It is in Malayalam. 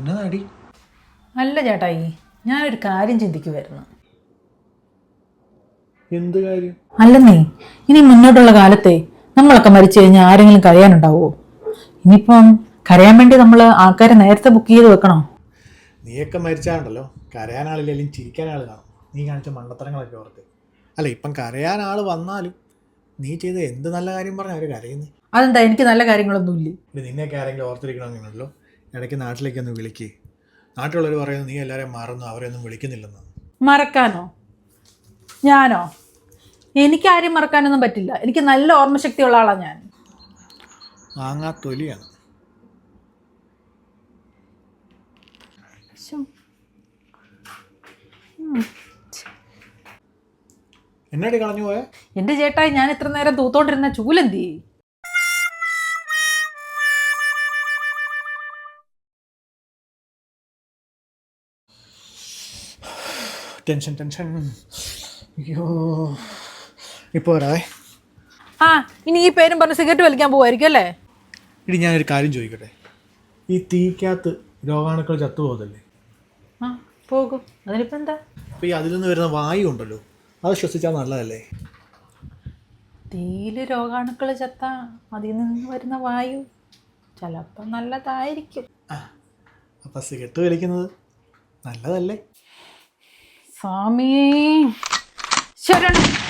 എന്നതാടി? അല്ല ചേട്ടായി ഞാനൊരു കാര്യം ചിന്തിക്കുമായിരുന്നു എന്ത് കാര്യം? അല്ലെന്നേ ഇനി മുന്നോട്ടുള്ള കാലത്തെ നമ്മളൊക്കെ മരിച്ചു കഴിഞ്ഞാൽ ആരെങ്കിലും കരയാനുണ്ടാവുമോ? ഇനിയിപ്പം കരയാൻ വേണ്ടി നമ്മൾ ആൾക്കാരെ നേരത്തെ ബുക്ക് ചെയ്ത് വെക്കണോ? നീയൊക്കെ മരിച്ചാണ്ടല്ലോ. കരയാൻ ആളില്ലെങ്കിലും ചിരിക്കാൻ ആൾ കാണും. നീ കാണിച്ച മണ്ടത്തരങ്ങളൊക്കെ ഓർത്ത്. അല്ല ഇപ്പം കരയാൻ ആൾ വന്നാലും നീ ചെയ്ത എന്ത് നല്ല കാര്യം പറഞ്ഞാൽ അവർ കരയുന്നു? അതെന്താ എനിക്ക് നല്ല കാര്യങ്ങളൊന്നും ഇല്ല നിന്നെയൊക്കെ ആരെങ്കിലും ഓർത്തിരിക്കണമെന്നുണ്ടല്ലോ ഇടയ്ക്ക് നാട്ടിലേക്കൊന്ന് വിളിക്ക്. നാട്ടിലുള്ളവർ പറയുന്നു നീ എല്ലാവരെയും മറന്നു അവരെയൊന്നും വിളിക്കുന്നില്ലെന്ന്. മറക്കാനോ? ഞാനോ? എനിക്ക് ആരും മറക്കാനൊന്നും പറ്റില്ല. എനിക്ക് നല്ല ഓർമ്മശക്തിയുള്ള ആളാണ് ഞാൻ. മാങ്ങാ തൊലിയാണ്. എന്നാടി കളഞ്ഞു പോയ? എന്റെ ചേട്ടായി ഞാൻ ഇത്ര നേരം തൂത്തോണ്ടിരുന്ന ചൂലെന്തി? ടെൻഷൻ ടെൻഷൻ അയ്യോ. ഇപ്പോൾ ആ ഇനി ഈ പേരും പറഞ്ഞ് സിഗരറ്റ് വലിക്കാൻ പോവായിരിക്കും അല്ലേ? ഇടി ഞാനൊരു കാര്യം ചോദിക്കട്ടെ? ഈ തീക്കകത്ത് രോഗാണുക്കൾ ചത്തുപോകതല്ലേ ആ പോകും. അതിനിപ്പോൾ എന്താ? അപ്പോൾ ഈ അതിൽ നിന്ന് വരുന്ന വായു ഉണ്ടല്ലോ അത് ശ്വസിച്ചാൽ നല്ലതല്ലേ? തീയിൽ രോഗാണുക്കൾ ചത്ത അതിൽ നിന്ന് വരുന്ന വായു ചിലപ്പോൾ നല്ലതായിരിക്കും. അപ്പൊ സിഗരറ്റ് വലിക്കുന്നത് നല്ലതല്ലേ? சாமியே சரணம்